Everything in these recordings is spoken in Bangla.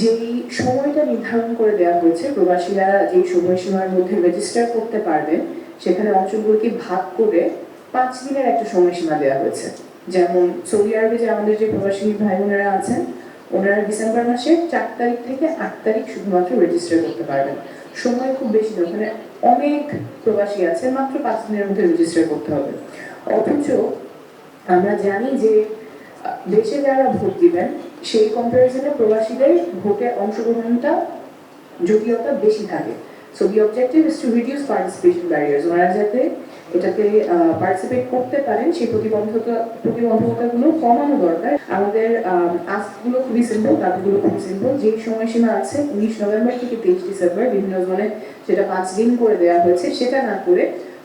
যেই সময়টা নির্ধারণ করে দেওয়া হয়েছে, প্রবাসীরা যেই সময়সীমার মধ্যে রেজিস্টার করতে পারবেন, সেখানে অঞ্চলগুলোকে ভাগ করে পাঁচ দিনের একটা সময়সীমা দেওয়া হয়েছে। যেমন সৌদি আরবে যে আমাদের যে প্রবাসী ভাই বোনেরা আছেন, ওনারা ডিসেম্বর মাসের চার তারিখ থেকে আট তারিখ শুধুমাত্র রেজিস্টার করতে পারবেন। সময় খুব বেশি নয়, ওখানে অনেক প্রবাসী আছে, মাত্র পাঁচ দিনের মধ্যে রেজিস্টার করতে হবে। অথচ আমরা জানি যে দেশে যারা ভোট দিবেন, সেই কম্পারিজনে প্রবাসীদের ভোটে অংশগ্রহণটা, জটিলতা বেশি থাকে। So the objective is to reduce participation barriers ওনারা যাতে এটাতে পার্টিসিপেট করতে পারেন, সেই প্রতিবন্ধকতা, প্রতিবন্ধকতাগুলো কমানো দরকার। আমাদের আস্কগুলো খুবই সিম্পল দাবিগুলো খুবই সিম্পল যেই সময়সীমা আছে, উনিশ নভেম্বর থেকে তেইশ ডিসেম্বর, বিভিন্ন জোনে সেটা পাঁচ দিন করে দেওয়া হয়েছে, সেটা না করে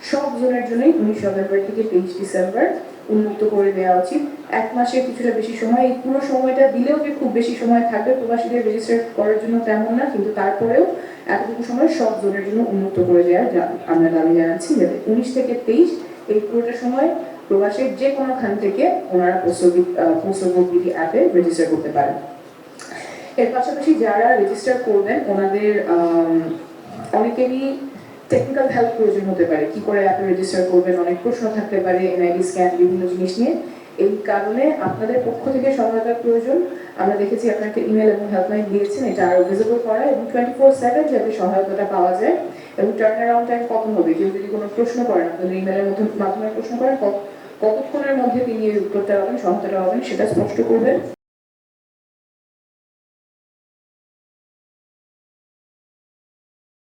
সব জোনের জন্যই উনিশ নভেম্বর থেকে তেইশ ডিসেম্বর উন্মুক্ত করে দেওয়া উচিত। এক মাসের কিছুটা বেশি সময়, এই পুরো সময়টা দিলেও যে খুব বেশি সময় থাকবে, প্রবাসীদের রেজিস্টার করার জন্য তেমন না, কিন্তু তারপরেও এতটুকু সময় সব জোনের জন্য উন্মুক্ত করে দেওয়া আমরা দাবি জানাচ্ছি যাতে উনিশ থেকে তেইশ এই পুরোটা সময় প্রবাসের যে কোনো খান থেকে ওনারা ভোট অ্যাপে রেজিস্টার করতে পারেন। এর পাশাপাশি যারা রেজিস্টার করবেন, ওনাদের অনেকেরই টেকনিক্যাল হেল্প প্রয়োজন হতে পারে। কি করে অ্যাপে রেজিস্টার করবেন? অনেক প্রশ্ন থাকতে পারে এনআইডি স্ক্যান বিভিন্ন জিনিস নিয়ে। এই কারণে আপনাদের পক্ষ থেকে সহায়তার প্রয়োজন। আমরা দেখেছি আপনাকে ইমেল এবং হেল্পলাইন দিয়েছেন, এটা আরও ভিজিবল করা এবং টোয়েন্টি ফোর সেভেন যাতে সহায়তাটা পাওয়া যায়। এবং টার্ন অ্যারাউন্ড টাইম কত হবে? কেউ যদি কোনো প্রশ্ন করেন, আপনাদের ইমেলের মধ্যে মাধ্যমে প্রশ্ন করেন, কত- কতক্ষণের মধ্যে তিনি উত্তরটা পাবেন, সহায়তাটা পাবেন, সেটা স্পষ্ট করবেন।